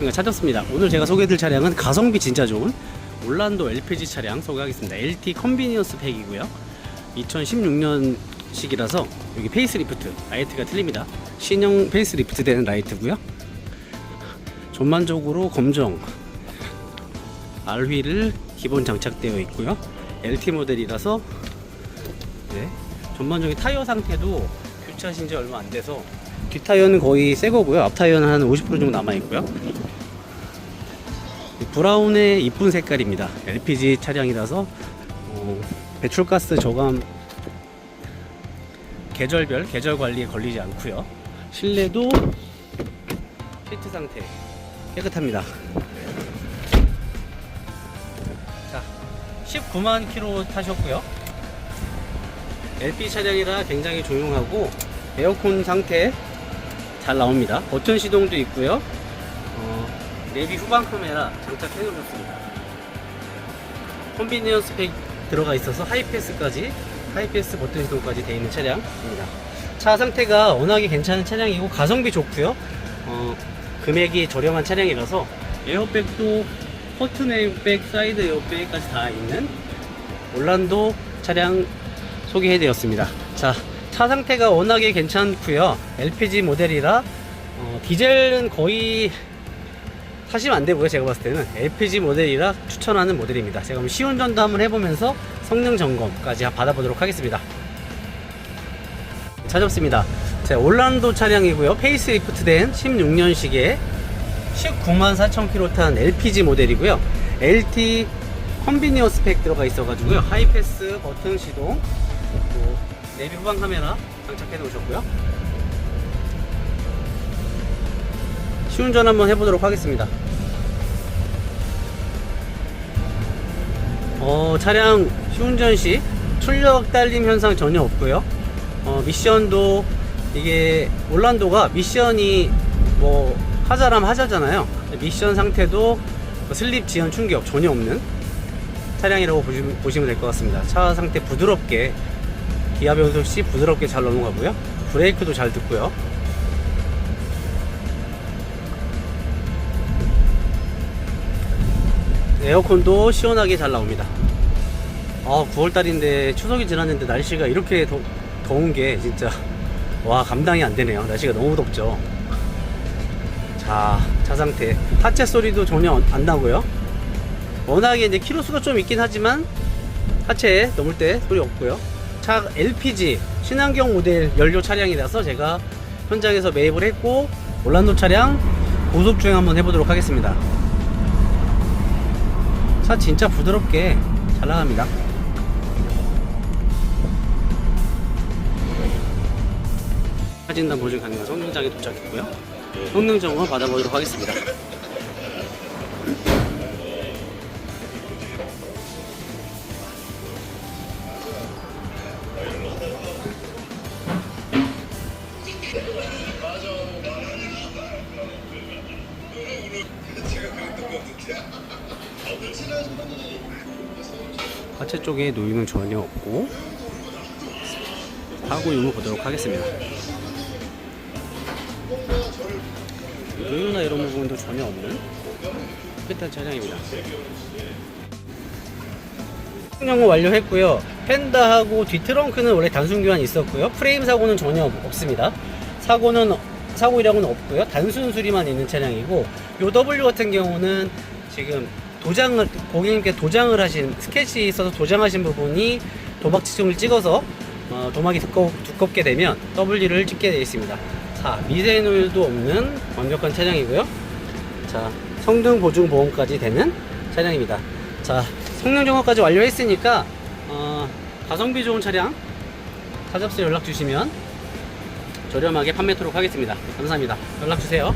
네, 찾았습니다. 오늘 제가 소개해드릴 차량은 가성비 진짜 좋은 올란도 LPG 차량 소개하겠습니다. LT 컨비니언스 팩이고요. 2016년식이라서 여기 페이스리프트 라이트가 틀립니다. 신형 페이스리프트 되는 라이트고요. 전반적으로 검정 알휠을 기본 장착되어 있고요. LT 모델이라서 네, 전반적인 타이어 상태도 교체하신 지 얼마 안 돼서 뒷 타이어는 거의 새 거고요. 앞 타이어는 한 50% 정도 남아 있고요. 브라운의 이쁜 색깔입니다. LPG 차량이라서 어, 배출가스 저감 계절별 계절 관리에 걸리지 않고요. 실내도 시트 상태 깨끗합니다. 자, 19만 킬로 타셨고요. LP 차량이라 굉장히 조용하고 에어컨 상태 잘 나옵니다. 버튼 시동도 있고요. 어, 내비 후방 카메라 장착해 놓으셨습니다. 컨비니언스 팩 들어가 있어서 하이패스까지 하이패스 버튼 시동까지 되어 있는 차량입니다. 차 상태가 워낙에 괜찮은 차량이고 가성비 좋고요. 어, 금액이 저렴한 차량이라서 에어백도 커튼 에어백, 사이드 에어백까지 다 있는 올란도 차량 소개해드렸습니다. 자, 차 상태가 워낙에 괜찮고요. LPG 모델이라 어, 디젤은 거의 타시면 안 되고요. 제가 봤을 때는 LPG 모델이라 추천하는 모델입니다. 제가 시운전도 한번 해보면서 성능 점검까지 받아보도록 하겠습니다. 찾았습니다. 자, 올란도 차량이고요. 페이스리프트 된 16년식의 19만 4천 킬로 탄 LPG 모델이고요. LT 컨비니언스 팩 들어가 있어가지고요. 하이패스 버튼 시동, 또 내비 후방 카메라 장착해 놓으셨고요. 시운전 한번 해보도록 하겠습니다. 어, 차량 시운전 시 출력 딸림 현상 전혀 없고요. 어, 미션도 이게 올란도가 미션이 뭐 하자람 하자잖아요. 미션 상태도 뭐 슬립 지연 충격 전혀 없는 차량이라고 보시면, 될 것 같습니다. 차 상태 부드럽게 기아 변속 시 부드럽게 잘 넘어가고요. 브레이크도 잘 듣고요. 에어컨도 시원하게 잘 나옵니다. 아, 9월달인데 추석이 지났는데 날씨가 이렇게 더, 더운 게 진짜 와 감당이 안 되네요. 날씨가 너무 덥죠. 자, 차 상태 하체 소리도 전혀 안 나고요. 워낙에 이제 키로수가 좀 있긴 하지만 하체 넘을 때 소리 없고요. 차 LPG 친환경 모델 연료 차량이라서 제가 현장에서 매입을 했고 올란도 차량 고속 주행 한번 해보도록 하겠습니다. 차 진짜 부드럽게 잘 나갑니다. 사진단 보증 가능한 성능장에 도착했고요. 성능 점검 받아보도록 하겠습니다. 하체 쪽에 노유는 전혀 없고 하고 유무 보도록 하겠습니다. 노유나 이런 부분도 전혀 없는 깨끗한 차량입니다. 영어 완료했고요. 펜다하고 뒤 트렁크는 원래 단순 교환이 있었고요. 프레임 사고는 전혀 없습니다. 사고는 사고 이력은 없고요. 단순 수리만 있는 차량이고 요 W 같은 경우는 지금 도장을 고객님께 도장을 하신 스케치 있어서 도장하신 부분이 도박 지점을 찍어서 어, 도막이 두꺼, 두껍게 되면 W를 찍게 되어 있습니다. 자 미세 노율도 없는 완벽한 차량이고요. 자 성능 보증 보험까지 되는 차량입니다. 자 성능 점검까지 완료했으니까 어, 가성비 좋은 차량 사잡스 연락 주시면 저렴하게 판매토록 하겠습니다. 감사합니다. 연락 주세요.